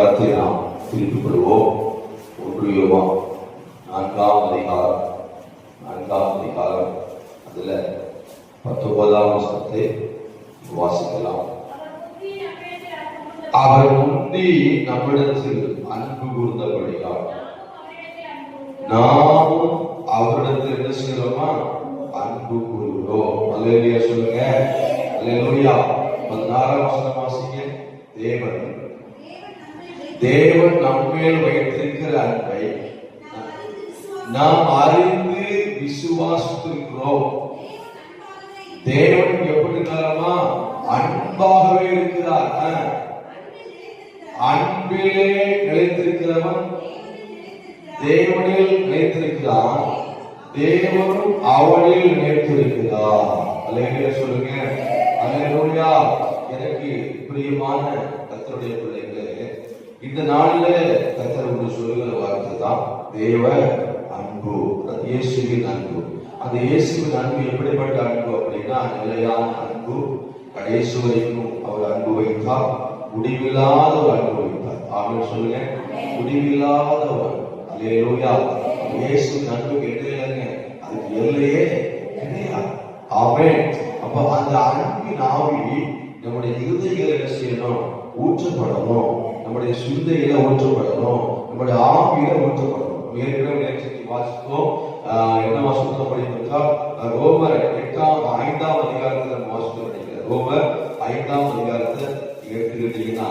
கருத்தை நாம் திருப்பிக் கொள்வோம் ஒன்றியோமா நான்காம் அதிகாரம் நான்காம் அதிகாரம் அதுல பத்தொன்பதாம் வருஷத்தை வாசிக்கலாம். அவர் முந்தி நம்மிடத்தில் அன்பு கூர்ந்தபடியால் நாமும் அவரிடத்தில் என்ன செய்யறோமா அன்பு கூறுகிறோம். அல்லேலூயா சொல்லுங்க. அல்லேலூயா. பதினாறாம் வசனம் வாசிங்க. தேவன் தேவன் நம்மேல் வைத்திருக்கிற அன்பை நாம் அறிந்து விசுவாசித்திருக்கிறோம். தேவன் எப்படி இருக்கிறாரமா அன்பாகவே இருக்கிறார். அன்பிலே நிலைத்திருக்கிறவன் தேவனில் நிலைத்திருக்கிறான். தேவனும் அவனில் நிலைத்திருக்கிறார். அல்லேலூயா சொல்லுங்க. அல்லையா எனக்கு பிரியமான கத்தருடைய பிள்ளைகளே இந்த நாளில கர்த்தர் ஒன்று சொல்லுகிற வார்த்தை தான் தேவ அன்பு. அது இயேசுவின் அன்பு. அந்த இயேசுவின் அன்பு எப்படிப்பட்ட அன்பு அப்படின்னா நிலையான அன்பு கடைசி வரைக்கும் அவர் அன்பு வைத்தார் முடிவில்லாத ஒரு அன்பு வைத்தார். ஆமென் சொல்லுங்க. முடிவில்லாத ஒரு அல்லேலூயா. இயேசுவின் அன்புக்கு இடையிலங்க அதுக்கு எல்லையே கிடையாது. ஆமென். அப்ப அந்த அன்பின் ஆவி நம்முடைய இருதயங்களை செய்யணும்? ஊற்றப்படணும். நம்முடைய சிந்தையில ஒன்றுபடணும் நம்முடைய ஆவியில ஒன்றுபடணும் ஏற்கனவே நேற்றைக்கு வாசித்தோம் என்ன வாசித்தோம் படித்தால் ரோமர் எட்டாம் ஐந்தாம் அதிகாரத்தை நம்ம வாசித்தோம் நினைக்கிறேன். ரோமர் ஐந்தாம் அதிகாரத்தை எடுத்துக்கிட்டீங்கன்னா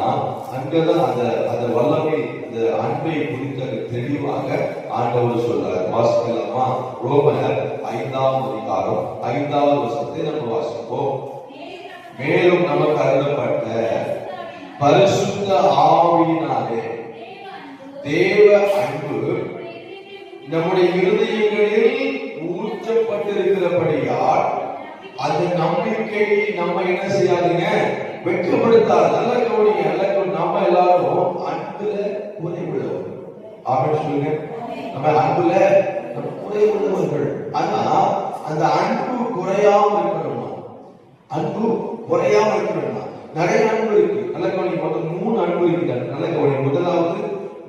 அங்கதான் அந்த அந்த வல்லமை அந்த அன்பை குறித்த தெளிவாக ஆண்டவர் சொல்றார். வாசிக்கலாமா? ரோமர் ஐந்தாம் அதிகாரம் ஐந்தாவது வருஷத்தை நம்ம வாசிப்போம். மேலும் நமக்கு அருளப்பட்ட பரிசுத்த ஆவியினாலே தேவ அன்பு நம்முடைய இருதயங்களில் ஊற்றப்பட்டிருக்கிறபடியால் அந்த நம்பிக்கை நம்ம என்ன செய்யாதுங்க? வெட்கப்படுத்தாது. நல்ல கவனிங்க நல்ல நம்ம எல்லாரும் அன்புல குறைவுள்ளவர் அப்படின்னு சொல்லுங்க. நம்ம அன்புல நம்ம குறைவுள்ளவர்கள் ஆனா அந்த அன்பு குறையாம இருக்கணுமா? அன்பு குறையாம இருக்கணுமா? நிறைய அன்பு இருக்கு. நல்ல கவனி மொத்தம் மூணு அன்பு இருக்கு. நல்ல கவனி முதலாவது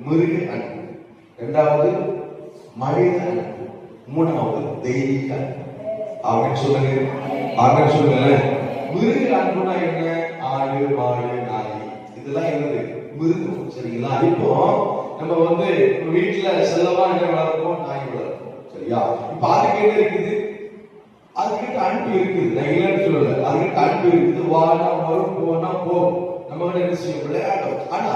மிருக அன்பு. இரண்டாவது மனித அன்பு. மூணாவது தெய்வீக அன்பு. அவன் சொல்லுங்க. அவன் சொல்லுங்க. மிருக அன்புனா என்ன? ஆடு மாடு நாய். இதெல்லாம் என்னது? மிருகம். சரிங்களா? இப்போ நம்ம வந்து வீட்டுல செல்லமா என்ன வளர்ப்போம்? நாய் வளர்ப்போம். சரியா? இப்ப அதுக்கு என்ன இருக்குது? அதுக்கிட்ட அன்பு இருக்குது. நான் இல்லைன்னு சொல்லல. அதுக்கிட்ட அன்பு இருக்குது. வானா வரும் போனா போகும். நம்ம என்ன செய்யும் விளையாடும் ஆனா